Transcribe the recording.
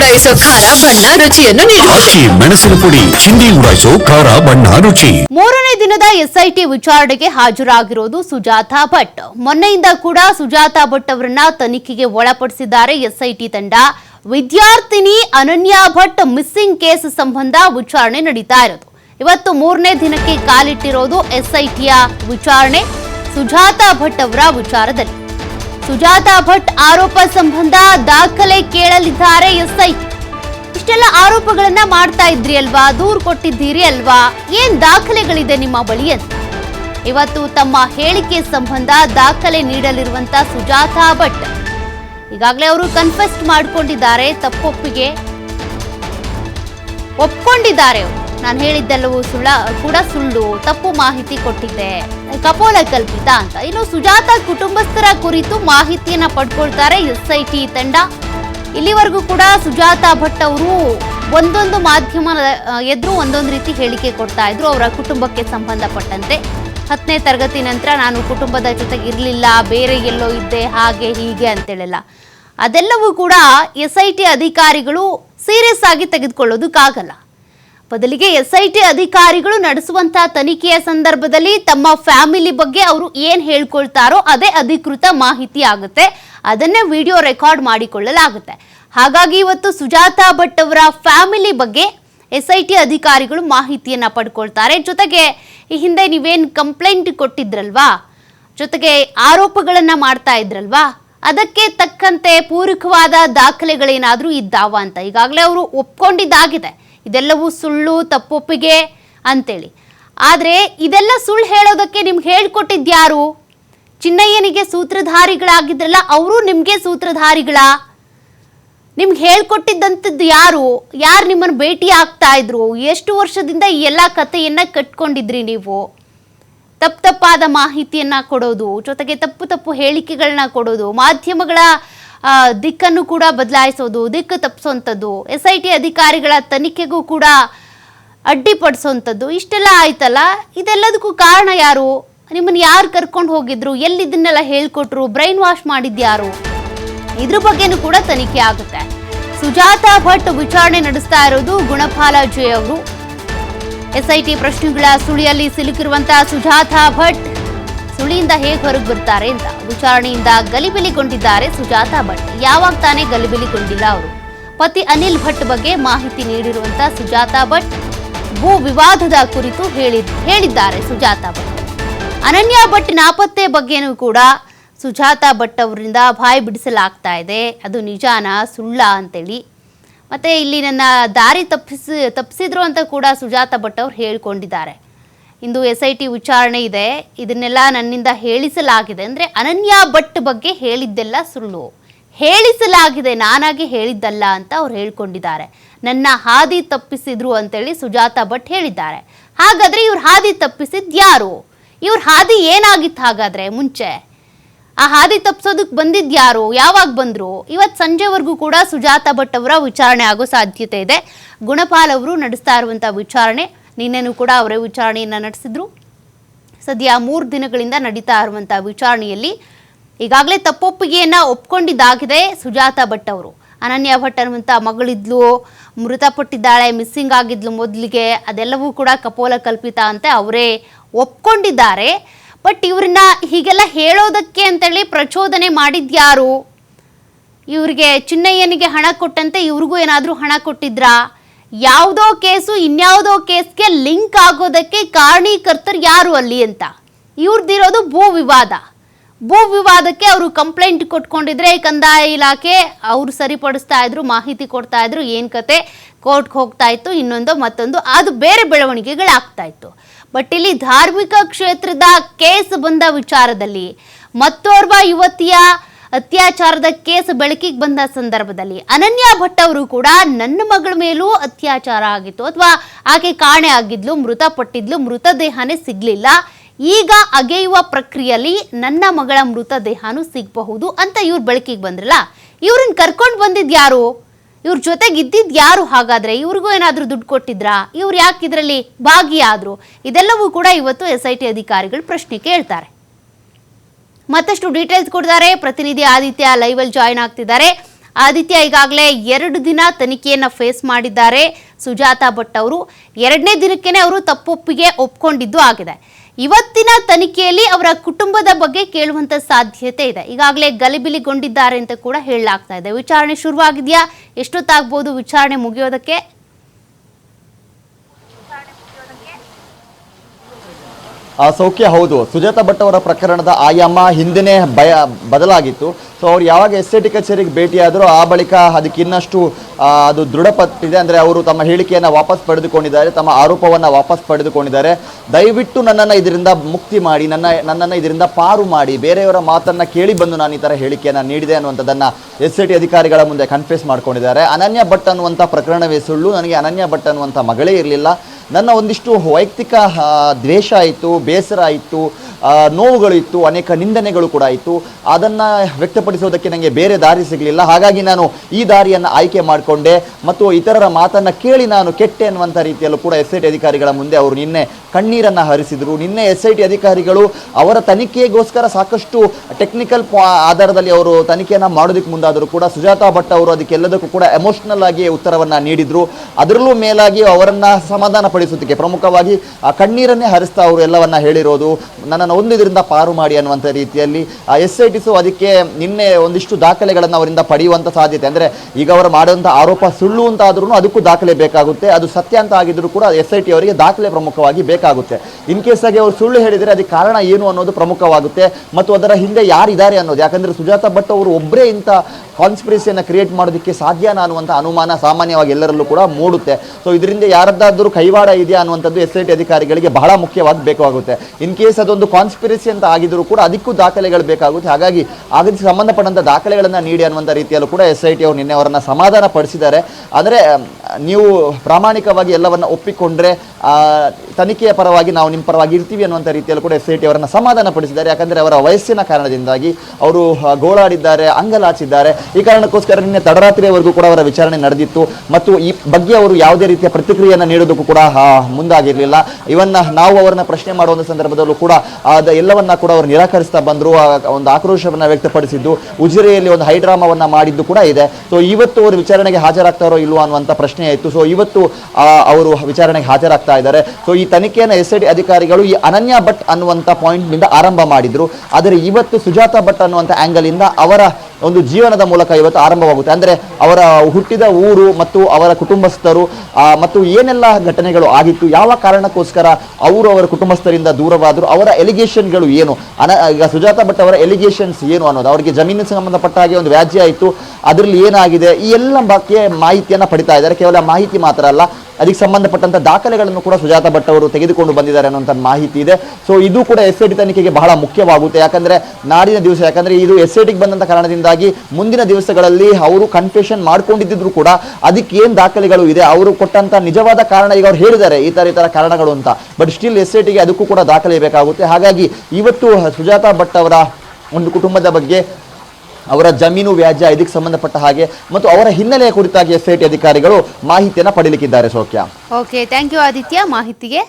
ಉಡಾಯಿಸೋ ಖಾರ ಬಣ್ಣ ರುಚಿಯನ್ನು ನೀಡುತ್ತದೆ ಮೆಣಸಿನ ಪುಡಿ ಚಿಂದಿ ಉಡಾಯಿಸೋ ಖಾರ ಬಣ್ಣ ರುಚಿ. ಮೂರನೇ ದಿನದ ಎಸ್ಐಟಿ ವಿಚಾರಣೆಗೆ ಹಾಜರಾಗಿರೋದು ಸುಜಾತಾ ಭಟ್. ಮೊನ್ನೆಯಿಂದ ಕೂಡ ಸುಜಾತಾ ಭಟ್ ಅವರನ್ನ ತನಿಖೆಗೆ ಒಳಪಡಿಸಿದ್ದಾರೆ ಎಸ್ಐಟಿ ತಂಡ. ವಿದ್ಯಾರ್ಥಿನಿ ಅನನ್ಯಾ ಭಟ್ ಮಿಸ್ಸಿಂಗ್ ಕೇಸ್ ಸಂಬಂಧ ವಿಚಾರಣೆ ನಡೀತಾ ಇರೋದು. ಇವತ್ತು ಮೂರನೇ ದಿನಕ್ಕೆ ಕಾಲಿಟ್ಟಿರೋದು ಎಸ್ಐಟಿಯ ವಿಚಾರಣೆ. ಸುಜಾತಾ ಭಟ್ ಅವರ ವಿಚಾರದಲ್ಲಿ. ಸುಜಾತಾ ಭಟ್ ಆರೋಪ ಸಂಬಂಧ ದಾಖಲೆ ಕೇಳಲಿದ್ದಾರೆ ಎಸ್ಐ. ಇಷ್ಟೆಲ್ಲ ಆರೋಪಗಳನ್ನ ಮಾಡ್ತಾ ಇದ್ರಿ ಅಲ್ವಾ? ದೂರು ಕೊಟ್ಟಿದ್ದೀರಿ ಅಲ್ವಾ? ಏನ್ ದಾಖಲೆಗಳಿದೆ ನಿಮ್ಮ ಬಳಿ ಅಂತ. ಇವತ್ತು ತಮ್ಮ ಹೇಳಿಕೆ ಸಂಬಂಧ ದಾಖಲೆ ನೀಡಲಿರುವಂತ ಸುಜಾತಾ ಭಟ್. ಈಗಾಗಲೇ ಅವರು ಕನ್ಫೆಸ್ಟ್ ಮಾಡಿಕೊಂಡಿದ್ದಾರೆ ತಪ್ಪೊಪ್ಪಿಗೆ. ಒಪ್ಕೊಂಡಿದ್ದಾರೆ ನಾನು ಹೇಳಿದ್ದೆಲ್ಲವೂ ಸುಳ್ಳ, ಕೂಡ ಸುಳ್ಳು, ತಪ್ಪು ಮಾಹಿತಿ ಕೊಟ್ಟಿದ್ದೆ. ಕಪೋಲ ಕಲ್ಪಿತ ಅಂತ. ಇನ್ನು ಸುಜಾತ ಕುಟುಂಬಸ್ಥರ ಕುರಿತು ಮಾಹಿತಿಯನ್ನ ಪಡ್ಕೊಳ್ತಾರೆ ಎಸ್ಐಟಿ ತಂಡ. ಇಲ್ಲಿವರೆಗೂ ಕೂಡ ಸುಜಾತ ಭಟ್ ಅವರು ಒಂದೊಂದು ಮಾಧ್ಯಮ ಎದುರು ಒಂದೊಂದು ರೀತಿ ಹೇಳಿಕೆ ಕೊಡ್ತಾ ಇದ್ರು, ಅವರ ಕುಟುಂಬಕ್ಕೆ ಸಂಬಂಧಪಟ್ಟಂತೆ. ಹತ್ತನೇ ತರಗತಿ ನಂತರ ನಾನು ಕುಟುಂಬದ ಜೊತೆಗೆ ಇರಲಿಲ್ಲ, ಬೇರೆ ಎಲ್ಲೋ ಇದ್ದೆ, ಹಾಗೆ, ಹೀಗೆ ಅಂತೇಳೆಲ್ಲ. ಅದೆಲ್ಲವೂ ಕೂಡ ಎಸ್ ಐ ಟಿ ಅಧಿಕಾರಿಗಳು ಸೀರಿಯಸ್ ಆಗಿ ತೆಗೆದುಕೊಳ್ಳೋದಕ್ಕಾಗಲ್ಲ. ಬದಲಿಗೆ ಎಸ್ಐಟಿ ಅಧಿಕಾರಿಗಳು ನಡೆಸುವಂತಹ ತನಿಖೆಯ ಸಂದರ್ಭದಲ್ಲಿ ತಮ್ಮ ಫ್ಯಾಮಿಲಿ ಬಗ್ಗೆ ಅವರು ಏನ್ ಹೇಳ್ಕೊಳ್ತಾರೋ ಅದೇ ಅಧಿಕೃತ ಮಾಹಿತಿ ಆಗುತ್ತೆ. ಅದನ್ನೇ ವಿಡಿಯೋ ರೆಕಾರ್ಡ್ ಮಾಡಿಕೊಳ್ಳಲಾಗುತ್ತೆ. ಹಾಗಾಗಿ ಇವತ್ತು ಸುಜಾತಾ ಭಟ್ ಅವರ ಫ್ಯಾಮಿಲಿ ಬಗ್ಗೆ ಎಸ್ ಐ ಟಿ ಅಧಿಕಾರಿಗಳು ಮಾಹಿತಿಯನ್ನ ಪಡ್ಕೊಳ್ತಾರೆ. ಜೊತೆಗೆ ಈ ಹಿಂದೆ ನೀವೇನು ಕಂಪ್ಲೇಂಟ್ ಕೊಟ್ಟಿದ್ರಲ್ವಾ? ಜೊತೆಗೆ ಆರೋಪಗಳನ್ನ ಮಾಡ್ತಾ ಇದ್ರಲ್ವಾ? ಅದಕ್ಕೆ ತಕ್ಕಂತೆ ಪೂರಕವಾದ ದಾಖಲೆಗಳೇನಾದರೂ ಇದ್ದಾವ ಅಂತ ಈಗಾಗಲೇ ಅವರು ಒಪ್ಕೊಂಡಿದ್ದಾಗಿದೆ. ಇದೆಲ್ಲವೂ ಸುಳ್ಳು, ತಪ್ಪೊಪ್ಪಿಗೆ ಅಂತೇಳಿ. ಆದರೆ ಇದೆಲ್ಲ ಸುಳ್ಳು ಹೇಳೋದಕ್ಕೆ ನಿಮ್ಗೆ ಹೇಳ್ಕೊಟ್ಟಿದ್ಯಾರು ಚಿನ್ನಯ್ಯನಿಗೆ ಸೂತ್ರಧಾರಿಗಳಾಗಿದ್ರಲ್ಲ, ಅವರು ನಿಮಗೆ ಸೂತ್ರಧಾರಿಗಳ? ನಿಮ್ಗೆ ಹೇಳ್ಕೊಟ್ಟಿದ್ದಂಥದ್ದು ಯಾರು? ಯಾರು ನಿಮ್ಮನ್ನು ಭೇಟಿ ಆಗ್ತಾ ಇದ್ರು? ಎಷ್ಟು ವರ್ಷದಿಂದ ಈ ಎಲ್ಲ ಕಥೆಯನ್ನು ಕಟ್ಕೊಂಡಿದ್ರಿ ನೀವು? ತಪ್ಪು ತಪ್ಪಾದ ಮಾಹಿತಿಯನ್ನು ಕೊಡೋದು, ಜೊತೆಗೆ ತಪ್ಪು ತಪ್ಪು ಹೇಳಿಕೆಗಳನ್ನ ಕೊಡೋದು, ಮಾಧ್ಯಮಗಳ ದಿಕ್ಕನ್ನು ಕೂಡ ಬದಲಾಯಿಸೋದು, ದಿಕ್ಕು ತಪ್ಪಿಸೋಂಥದ್ದು ಎಸ್ ಐ ಟಿ ಅಧಿಕಾರಿಗಳ ತನಿಖೆಗೂ ಕೂಡ ಅಡ್ಡಿಪಡಿಸುವಂಥದ್ದು ಇಷ್ಟೆಲ್ಲ ಆಯ್ತಲ್ಲ? ಇದೆಲ್ಲದಕ್ಕೂ ಕಾರಣ ಯಾರು? ನಿಮ್ಮನ್ನು ಯಾರು ಕರ್ಕೊಂಡು ಹೋಗಿದ್ರು? ಎಲ್ಲಿ ಇದನ್ನೆಲ್ಲ ಹೇಳ್ಕೊಟ್ರು? ಬ್ರೈನ್ ವಾಶ್ ಮಾಡಿದ್ಯಾರು? ಇದ್ರ ಬಗ್ಗೆನೂ ಕೂಡ ತನಿಖೆ ಆಗುತ್ತೆ. ಸುಜಾತಾ ಭಟ್ ವಿಚಾರಣೆ ನಡೆಸ್ತಾ ಇರೋದು ಗುಣಪಾಲ ಜೆ ಅವರು. ಎಸ್ಐಟಿ ಪ್ರಶ್ನೆಗಳ ಸುಳಿಯಲ್ಲಿ ಸಿಲುಕಿರುವಂತಹ ಸುಜಾತಾ ಭಟ್ ಸುಳಿಯಿಂದ ಹೇಗೆ ಹೊರಗೆ ಬರ್ತಾರೆ ಅಂತ. ವಿಚಾರಣೆಯಿಂದ ಗಲಿಬಿಲಿಗೊಂಡಿದ್ದಾರೆ ಸುಜಾತಾ ಭಟ್. ಯಾವಾಗ ತಾನೇ ಗಲಿಬಿಲಿಗೊಂಡಿಲ್ಲ ಅವರು? ಪತಿ ಅನಿಲ್ ಭಟ್ ಬಗ್ಗೆ ಮಾಹಿತಿ ನೀಡಿರುವಂತಹ ಸುಜಾತಾ ಭಟ್ ಭೂ ವಿವಾದದ ಕುರಿತು ಹೇಳಿ ಹೇಳಿದ್ದಾರೆ ಸುಜಾತಾ ಭಟ್. ಅನನ್ಯ ಭಟ್ ನಾಪತ್ತೆ ಬಗ್ಗೆನೂ ಕೂಡ ಸುಜಾತಾ ಭಟ್ ಅವರಿಂದ ಬಾಯಿ ಬಿಡಿಸಲಾಗ್ತಾ ಇದೆ. ಅದು ನಿಜಾನ, ಸುಳ್ಳ ಅಂತೇಳಿ. ಮತ್ತೆ ಇಲ್ಲಿ ನನ್ನ ದಾರಿ ತಪ್ಪಿಸಿ, ತಪ್ಪಿಸಿದ್ರು ಅಂತ ಕೂಡ ಸುಜಾತಾ ಭಟ್ ಅವ್ರು ಹೇಳ್ಕೊಂಡಿದ್ದಾರೆ. ಇಂದು ಎಸ್ ಐ ಟಿ ವಿಚಾರಣೆ ಇದೆ. ಇದನ್ನೆಲ್ಲ ನನ್ನಿಂದ ಹೇಳಿಸಲಾಗಿದೆ. ಅಂದರೆ ಅನನ್ಯ ಭಟ್ ಬಗ್ಗೆ ಹೇಳಿದ್ದೆಲ್ಲ ಸುಳ್ಳು. ಹೇಳಿಸಲಾಗಿದೆ, ನಾನಾಗಿ ಹೇಳಿದ್ದಲ್ಲ ಅಂತ ಅವ್ರು ಹೇಳ್ಕೊಂಡಿದ್ದಾರೆ. ನನ್ನ ಹಾದಿ ತಪ್ಪಿಸಿದ್ರು ಅಂತೇಳಿ ಸುಜಾತ ಭಟ್ ಹೇಳಿದ್ದಾರೆ. ಹಾಗಾದ್ರೆ ಇವ್ರ ಹಾದಿ ತಪ್ಪಿಸಿದ್ ಯಾರು? ಇವ್ರ ಹಾದಿ ಏನಾಗಿತ್ತು ಹಾಗಾದ್ರೆ ಮುಂಚೆ? ಆ ಹಾದಿ ತಪ್ಪಿಸೋದಕ್ಕೆ ಬಂದಿದ್ದು ಯಾರು? ಯಾವಾಗ ಬಂದ್ರು? ಇವತ್ತು ಸಂಜೆವರೆಗೂ ಕೂಡ ಸುಜಾತ ಭಟ್ ಅವರ ವಿಚಾರಣೆ ಆಗೋ ಸಾಧ್ಯತೆ ಇದೆ. ಗುಣಪಾಲ್ ಅವರು ನಡೆಸ್ತಾ ಇರುವಂಥ ವಿಚಾರಣೆ ನಿನ್ನೆನೂ ಕೂಡ ಅವರೇ ವಿಚಾರಣೆಯನ್ನು ನಡೆಸಿದ್ರು. ಸದ್ಯ ಮೂರು ದಿನಗಳಿಂದ ನಡೀತಾ ಇರುವಂಥ ವಿಚಾರಣೆಯಲ್ಲಿ ಈಗಾಗಲೇ ತಪ್ಪೊಪ್ಪಿಗೆಯನ್ನ ಒಪ್ಕೊಂಡಿದ್ದಾಗಿದೆ ಸುಜಾತ ಭಟ್ ಅವರು. ಅನನ್ಯ ಭಟ್ ಅನ್ನುವಂಥ ಮಗಳಿದ್ಲು, ಮೃತಪಟ್ಟಿದ್ದಾಳೆ, ಮಿಸ್ಸಿಂಗ್ ಆಗಿದ್ಲು ಮೊದಲಿಗೆ, ಅದೆಲ್ಲವೂ ಕೂಡ ಕಪೋಲ ಕಲ್ಪಿತ ಅಂತ ಅವರೇ ಒಪ್ಕೊಂಡಿದ್ದಾರೆ. ಬಟ್ ಇವ್ರನ್ನ ಹೀಗೆಲ್ಲ ಹೇಳೋದಕ್ಕೆ ಅಂತೇಳಿ ಪ್ರಚೋದನೆ ಮಾಡಿದ್ಯಾರು? ಇವರಿಗೆ ಚಿನ್ನಯ್ಯನಿಗೆ ಹಣ ಕೊಟ್ಟಂತೆ ಇವ್ರಿಗೂ ಏನಾದರೂ ಹಣ ಕೊಟ್ಟಿದ್ರಾ? ಯಾವುದೋ ಕೇಸು ಇನ್ಯಾವುದೋ ಕೇಸ್ಗೆ ಲಿಂಕ್ ಆಗೋದಕ್ಕೆ ಕಾರಣೀಕರ್ತರು ಯಾರು ಅಲ್ಲಿ ಅಂತ? ಇವ್ರದ್ದಿರೋದು ಭೂ ವಿವಾದ. ಭೂ ವಿವಾದಕ್ಕೆ ಅವರು ಕಂಪ್ಲೇಂಟ್ ಕೊಟ್ಕೊಂಡಿದ್ರೆ ಕಂದಾಯ ಇಲಾಖೆ ಅವರು ಸರಿಪಡಿಸ್ತಾ ಇದ್ರು, ಮಾಹಿತಿ ಕೊಡ್ತಾ ಇದ್ರು, ಏನ್ ಕತೆ? ಕೋರ್ಟ್ಗೆ ಹೋಗ್ತಾ ಇತ್ತು, ಇನ್ನೊಂದು ಮತ್ತೊಂದು, ಅದು ಬೇರೆ ಬೆಳವಣಿಗೆಗಳಾಗ್ತಾ ಇತ್ತು. ಬಟ್ ಇಲ್ಲಿ ಧಾರ್ಮಿಕ ಕ್ಷೇತ್ರದ ಕೇಸ್ ಬಂದ ವಿಚಾರದಲ್ಲಿ ಮತ್ತೋರ್ವ ಯುವತಿಯ ಅತ್ಯಾಚಾರದ ಕೇಸ್ ಬೆಳಕಿಗೆ ಬಂದ ಸಂದರ್ಭದಲ್ಲಿ ಅನನ್ಯ ಭಟ್ ಅವರು ಕೂಡ ನನ್ನ ಮಗಳ ಮೇಲೂ ಅತ್ಯಾಚಾರ ಆಗಿತ್ತು. ಅಥವಾ ಆಕೆ ಕಾಣೆ ಆಗಿದ್ಲು ಮೃತಪಟ್ಟಿದ್ಲು ಮೃತದೇಹನೇ ಸಿಗ್ಲಿಲ್ಲ. ಈಗ ಅಗೆಯುವ ಪ್ರಕ್ರಿಯೆಯಲ್ಲಿ ನನ್ನ ಮಗಳ ಮೃತದೇಹನೂ ಸಿಗಬಹುದು ಅಂತ ಇವ್ರು ಬೆಳಕಿಗೆ ಬಂದ್ರಲ್ಲ. ಇವ್ರನ್ನ ಕರ್ಕೊಂಡು ಬಂದಿದ್ ಯಾರು? ಇವ್ರ ಜೊತೆಗೆ ಇದ್ದಿದ್ ಯಾರು ಹಾಗಾದ್ರೆ? ಇವ್ರಿಗೂ ಏನಾದರೂ ದುಡ್ಡು ಕೊಟ್ಟಿದ್ರಾ? ಇವ್ರು ಯಾಕೆ ಇದರಲ್ಲಿ ಭಾಗಿಯಾದ್ರು? ಇದೆಲ್ಲವೂ ಕೂಡ ಇವತ್ತು ಎಸ್ ಐ ಟಿ ಅಧಿಕಾರಿಗಳು ಪ್ರಶ್ನೆ ಕೇಳ್ತಾರೆ ಮತ್ತಷ್ಟು ಡೀಟೇಲ್ಸ್ ಕೊಡ್ತಾರೆ. ಪ್ರತಿನಿಧಿ ಆದಿತ್ಯ ಲೈವ್ ಅಲ್ಲಿ ಜಾಯ್ನ್ ಆಗ್ತಿದ್ದಾರೆ. ಆದಿತ್ಯ ಈಗಾಗಲೇ ಎರಡು ದಿನ ತನಿಖೆಯನ್ನು ಫೇಸ್ ಮಾಡಿದ್ದಾರೆ ಸುಜಾತಾ ಭಟ್ ಅವರು. ಎರಡನೇ ದಿನಕ್ಕೇನೆ ಅವರು ತಪ್ಪೊಪ್ಪಿಗೆ ಒಪ್ಕೊಂಡಿದ್ದು ಆಗಿದೆ. ಇವತ್ತಿನ ತನಿಖೆಯಲ್ಲಿ ಅವರ ಕುಟುಂಬದ ಬಗ್ಗೆ ಕೇಳುವಂತ ಸಾಧ್ಯತೆ ಇದೆ. ಈಗಾಗಲೇ ಗಲಿಬಿಲಿಗೊಂಡಿದ್ದಾರೆ ಅಂತ ಕೂಡ ಹೇಳಲಾಗ್ತಾ ಇದೆ. ವಿಚಾರಣೆ ಶುರುವಾಗಿದೆಯಾ? ಎಷ್ಟೊತ್ತಾಗ್ಬೋದು ವಿಚಾರಣೆ ಮುಗಿಯೋದಕ್ಕೆ ಆ ಸೌಖ್ಯ ಹೌದು. ಸುಜಾತ ಭಟ್ ಅವರ ಪ್ರಕರಣದ ಆಯಾಮ ಹಿಂದೆನೇ ಭಯ, ಬದಲಾಗಿತ್ತು. ಸೊ ಅವ್ರು ಯಾವಾಗ ಎಸ್ ಐ ಟಿ ಕಚೇರಿಗೆ ಭೇಟಿಯಾದರೂ ಆ ಬಳಿಕ ಅದಕ್ಕೆ ಇನ್ನಷ್ಟು ಅದು ದೃಢಪಟ್ಟಿದೆ. ಅಂದರೆ ಅವರು ತಮ್ಮ ಹೇಳಿಕೆಯನ್ನು ವಾಪಸ್ ಪಡೆದುಕೊಂಡಿದ್ದಾರೆ, ತಮ್ಮ ಆರೋಪವನ್ನು ವಾಪಸ್ ಪಡೆದುಕೊಂಡಿದ್ದಾರೆ. ದಯವಿಟ್ಟು ನನ್ನನ್ನು ಇದರಿಂದ ಮುಕ್ತಿ ಮಾಡಿ, ನನ್ನ, ನನ್ನನ್ನು ಇದರಿಂದ ಪಾರು ಮಾಡಿ, ಬೇರೆಯವರ ಮಾತನ್ನು ಕೇಳಿ ಬಂದು ನಾನು ಈ ಥರ ಹೇಳಿಕೆಯನ್ನು ನೀಡಿದೆ ಅನ್ನುವಂಥದ್ದನ್ನು ಎಸ್ ಐ ಟಿ ಅಧಿಕಾರಿಗಳ ಮುಂದೆ ಕನ್ಫ್ಯೂಸ್ ಮಾಡ್ಕೊಂಡಿದ್ದಾರೆ. ಅನನ್ಯ ಭಟ್ ಅನ್ನುವಂಥ ಪ್ರಕರಣವೇ ಸುಳ್ಳು. ನನಗೆ ಅನನ್ಯ ಭಟ್ ಅನ್ನುವಂಥ ಮಗಳೇ ಇರಲಿಲ್ಲ. ನನ್ನ ಒಂದಿಷ್ಟು ವೈಯಕ್ತಿಕ ದ್ವೇಷ ಆಯಿತು, ಬೇಸರ ಆಯಿತು ನೋವುಗಳು ಇತ್ತು ಅನೇಕ ನಿಂದನೆಗಳು ಕೂಡ ಇತ್ತು ಅದನ್ನು ವ್ಯಕ್ತಪಡಿಸೋದಕ್ಕೆ ನನಗೆ ಬೇರೆ ದಾರಿ ಸಿಗಲಿಲ್ಲ. ಹಾಗಾಗಿ ನಾನು ಈ ದಾರಿಯನ್ನು ಆಯ್ಕೆ ಮಾಡಿಕೊಂಡೆ. ಮತ್ತು ಇತರರ ಮಾತನ್ನು ಕೇಳಿ ನಾನು ಕೆಟ್ಟೆ ಅನ್ನುವಂಥ ರೀತಿಯಲ್ಲೂ ಕೂಡ ಎಸ್ ಐ ಟಿ ಅಧಿಕಾರಿಗಳ ಮುಂದೆ ಅವರು ನಿನ್ನೆ ಕಣ್ಣೀರನ್ನು ಹರಿಸಿದರು. ನಿನ್ನೆ ಎಸ್ ಐ ಟಿ ಅಧಿಕಾರಿಗಳು ಅವರ ತನಿಖೆಗೋಸ್ಕರ ಸಾಕಷ್ಟು ಟೆಕ್ನಿಕಲ್ ಆಧಾರದಲ್ಲಿ ಅವರು ತನಿಖೆಯನ್ನು ಮಾಡೋದಕ್ಕೆ ಮುಂದಾದರೂ ಕೂಡ ಸುಜಾತಾ ಭಟ್ ಅವರು ಅದಕ್ಕೆಲ್ಲದಕ್ಕೂ ಕೂಡ ಎಮೋಷನಲ್ ಆಗಿ ಉತ್ತರವನ್ನು ನೀಡಿದರು. ಅದರಲ್ಲೂ ಮೇಲಾಗಿ ಅವರನ್ನು ಸಮಾಧಾನ ಪಡಿಸೋದಕ್ಕೆ ಪ್ರಮುಖವಾಗಿ ಆ ಕಣ್ಣೀರನ್ನೇ ಹರಿಸ್ತಾ ಅವರು ಎಲ್ಲವನ್ನ ಹೇಳಿರೋದು, ನನ್ನನ್ನು ಒಂದು ಇದರಿಂದ ಪಾರು ಮಾಡಿ ಅನ್ನುವಂಥ ರೀತಿಯಲ್ಲಿ ಎಸ್ ಐ ಟಿ ಸು ಅದಕ್ಕೆ ನಿನ್ನೆ ಒಂದಿಷ್ಟು ದಾಖಲೆಗಳನ್ನು ಅವರಿಂದ ಪಡೆಯುವಂಥ ಸಾಧ್ಯತೆ. ಅಂದರೆ ಈಗ ಅವರು ಮಾಡುವಂಥ ಆರೋಪ ಸುಳ್ಳು ಅಂತ ಆದ್ರೂ ಅದಕ್ಕೂ ದಾಖಲೆ ಬೇಕಾಗುತ್ತೆ. ಅದು ಸತ್ಯ ಅಂತ ಆಗಿದ್ರು ಕೂಡ ಎಸ್ ಐ ಟಿ ಅವರಿಗೆ ದಾಖಲೆ ಪ್ರಮುಖವಾಗಿ ಬೇಕಾಗುತ್ತೆ. ಇನ್ ಕೇಸ್ ಆಗಿ ಅವರು ಸುಳ್ಳು ಹೇಳಿದರೆ ಅದಕ್ಕೆ ಕಾರಣ ಏನು ಅನ್ನೋದು ಪ್ರಮುಖವಾಗುತ್ತೆ. ಮತ್ತು ಅದರ ಹಿಂದೆ ಯಾರಿದ್ದಾರೆ ಅನ್ನೋದು. ಯಾಕಂದರೆ ಸುಜಾತ ಭಟ್ ಅವರು ಒಬ್ಬರೇ ಇಂಥ ಕಾನ್ಸ್ಪಿರಸಿಯನ್ನು ಕ್ರಿಯೇಟ್ ಮಾಡೋದಕ್ಕೆ ಸಾಧ್ಯನಾ ಅನ್ನುವಂಥ ಅನುಮಾನ ಸಾಮಾನ್ಯವಾಗಿ ಎಲ್ಲರಲ್ಲೂ ಕೂಡ ಮೂಡುತ್ತೆ. ಸೊ ಇದರಿಂದ ಯಾರದ್ದಾದರೂ ಕೈವಾಡ ಇದೆಯಾ ಅನ್ನುವಂಥದ್ದು ಎಸ್ ಐ ಟಿ ಅಧಿಕಾರಿಗಳಿಗೆ ಬಹಳ ಮುಖ್ಯವಾಗಿ ಬೇಕಾಗುತ್ತೆ. ಇನ್ ಕೇಸ್ ಅದೊಂದು ಕಾನ್ಸ್ಪಿರಸಿ ಅಂತ ಆಗಿದ್ರು ಕೂಡ ಅದಕ್ಕೂ ದಾಖಲೆಗಳು ಬೇಕಾಗುತ್ತೆ. ಹಾಗಾಗಿ ಅದಕ್ಕೆ ಸಂಬಂಧಪಟ್ಟಂಥ ದಾಖಲೆಗಳನ್ನು ನೀಡಿ ಅನ್ನುವಂಥ ರೀತಿಯಲ್ಲೂ ಕೂಡ ಎಸ್ ಐ ಟಿ ಅವರು ನಿನ್ನೆ ಅವರನ್ನು ಸಮಾಧಾನ ಪಡಿಸಿದ್ದಾರೆ. ಆದರೆ ನೀವು ಪ್ರಾಮಾಣಿಕವಾಗಿ ಎಲ್ಲವನ್ನ ಒಪ್ಪಿಕೊಂಡ್ರೆ ತನಿಖೆಯ ಪರವಾಗಿ ನಾವು ನಿಮ್ಮ ಪರವಾಗಿ ಇರ್ತೀವಿ ಅನ್ನುವಂಥ ರೀತಿಯಲ್ಲೂ ಕೂಡ ಎಸ್ ಐ ಟಿ ಅವರನ್ನು ಸಮಾಧಾನ ಪಡಿಸಿದ್ದಾರೆ. ಯಾಕಂದರೆ ಅವರ ವಯಸ್ಸಿನ ಕಾರಣದಿಂದಾಗಿ ಅವರು ಗೋಳಾಡಿದ್ದಾರೆ, ಅಂಗಲಾಚಿದ್ದಾರೆ. ಈ ಕಾರಣಕ್ಕೋಸ್ಕರ ನಿನ್ನೆ ತಡರಾತ್ರಿಯವರೆಗೂ ಕೂಡ ಅವರ ವಿಚಾರಣೆ ನಡೆದಿತ್ತು. ಮತ್ತು ಈ ಬಗ್ಗೆ ಅವರು ಯಾವುದೇ ರೀತಿಯ ಪ್ರತಿಕ್ರಿಯೆಯನ್ನು ನೀಡೋದಕ್ಕೂ ಕೂಡ ಮುಂದಾಗಿರಲಿಲ್ಲ. ಇವನ್ನ ನಾವು ಅವರನ್ನ ಪ್ರಶ್ನೆ ಮಾಡುವ ಸಂದರ್ಭದಲ್ಲೂ ಕೂಡ ಅದ ಎಲ್ಲವನ್ನ ಕೂಡ ಅವರು ನಿರಾಕರಿಸ್ತಾ ಬಂದರು ಒಂದು ಆಕ್ರೋಶವನ್ನ ವ್ಯಕ್ತಪಡಿಸಿದ್ದು, ಉಜಿರೆಯಲ್ಲಿ ಒಂದು ಹೈಡ್ರಾಮಾವನ್ನ ಮಾಡಿದ್ದು ಕೂಡ ಇದೆ. ಸೊ ಇವತ್ತು ಅವರು ವಿಚಾರಣೆಗೆ ಹಾಜರಾಗ್ತಾರೋ ಇಲ್ವೋ ಅನ್ನುವಂಥ ಪ್ರಶ್ನೆ ಆಯಿತು ಸೊ ಇವತ್ತು ಅವರು ವಿಚಾರಣೆಗೆ ಹಾಜರಾಗ್ತಾ ಇದ್ದಾರೆ. ಸೊ ಈ ತನಿಖೆಯನ್ನು ಎಸ್ ಐ ಅಧಿಕಾರಿಗಳು ಈ ಅನನ್ಯ ಭಟ್ ಅನ್ನುವಂಥ ಪಾಯಿಂಟ್ನಿಂದ ಆರಂಭ ಮಾಡಿದರು. ಆದರೆ, ಇವತ್ತು ಸುಜಾತ ಭಟ್ ಅನ್ನುವಂಥ ಆ್ಯಂಗಲಿಂದ ಅವರ ಒಂದು ಜೀವನದ ಮೂಲಕ ಇವತ್ತು ಆರಂಭವಾಗುತ್ತೆ. ಅಂದರೆ ಅವರ ಹುಟ್ಟಿದ ಊರು ಮತ್ತು ಅವರ ಕುಟುಂಬಸ್ಥರು ಮತ್ತು ಏನೆಲ್ಲ ಘಟನೆಗಳು ಆಗಿತ್ತು, ಯಾವ ಕಾರಣಕ್ಕೋಸ್ಕರ ಅವರು ಅವರ ಕುಟುಂಬಸ್ಥರಿಂದ ದೂರವಾದರು, ಅವರ ಎಲಿಗೇಷನ್ಗಳು ಏನು, ಅನ, ಈಗ ಸುಜಾತ ಭಟ್ ಅವರ ಎಲಿಗೇಷನ್ಸ್ ಏನು ಅನ್ನೋದು, ಅವರಿಗೆ ಜಮೀನಿಗೆ ಸಂಬಂಧಪಟ್ಟ ಹಾಗೆ ಒಂದು ವ್ಯಾಜ್ಯ ಆಯಿತು, ಅದರಲ್ಲಿ ಏನಾಗಿದೆ, ಈ ಎಲ್ಲ ಬಗ್ಗೆ ಮಾಹಿತಿಯನ್ನು ಪಡಿತಾ ಇದ್ದಾರೆ. ಕೇವಲ ಮಾಹಿತಿ ಮಾತ್ರ ಅಲ್ಲ ಅದಕ್ಕೆ ಸಂಬಂಧಪಟ್ಟಂತ ದಾಖಲೆಗಳನ್ನು ಕೂಡ ಸುಜಾತ ಭಟ್ ಅವರು ತೆಗೆದುಕೊಂಡು ಬಂದಿದ್ದಾರೆ ಅನ್ನುವಂಥ ಮಾಹಿತಿ ಇದೆ. ಸೊ ಇದು ಕೂಡ ಎಸ್ ಐ ತನಿಖೆಗೆ ಬಹಳ ಮುಖ್ಯವಾಗುತ್ತೆ. ಯಾಕಂದ್ರೆ ನಾಡಿನ ದಿವಸ, ಯಾಕಂದ್ರೆ ಇದು ಎಸ್ ಐ ಟಿಗೆ ಬಂದಂತ ಕಾರಣದಿಂದಾಗಿ ಮುಂದಿನ ದಿವಸಗಳಲ್ಲಿ ಅವರು ಕನ್ಫೆಷನ್ ಮಾಡ್ಕೊಂಡಿದ್ದಿದ್ರು ಕೂಡ ಅದಕ್ಕೆ ಏನು ದಾಖಲೆಗಳು ಇದೆ, ಅವರು ಕೊಟ್ಟಂತ ನಿಜವಾದ ಕಾರಣ ಈಗ ಅವ್ರು ಹೇಳಿದ್ದಾರೆ, ಈ ತರ ಈ ತರ ಕಾರಣಗಳು ಅಂತ. ಬಟ್ ಸ್ಟಿಲ್ ಎಸ್ ಐ ಟಿಗೆ ಅದಕ್ಕೂ ಕೂಡ ದಾಖಲೆ ಬೇಕಾಗುತ್ತೆ. ಹಾಗಾಗಿ ಇವತ್ತು ಸುಜಾತ ಭಟ್ ಅವರ ಒಂದು ಕುಟುಂಬದ ಬಗ್ಗೆ ಅವರ ಜಮೀನು ವ್ಯಾಜ್ಯ, ಇದಕ್ಕೆ ಸಂಬಂಧಪಟ್ಟ ಹಾಗೆ ಮತ್ತು ಅವರ ಹಿನ್ನೆಲೆಯ ಕುರಿತಾಗಿ ಎಸ್ಐಟಿ ಅಧಿಕಾರಿಗಳು ಮಾಹಿತಿಯನ್ನು ಪಡೆಯಲಿಕ್ಕಿದ್ದಾರೆ ಸೌಖ್ಯ ಓಕೆ ಥ್ಯಾಂಕ್ ಯು ಆದಿತ್ಯ. ಮಾಹಿತಿಗೆ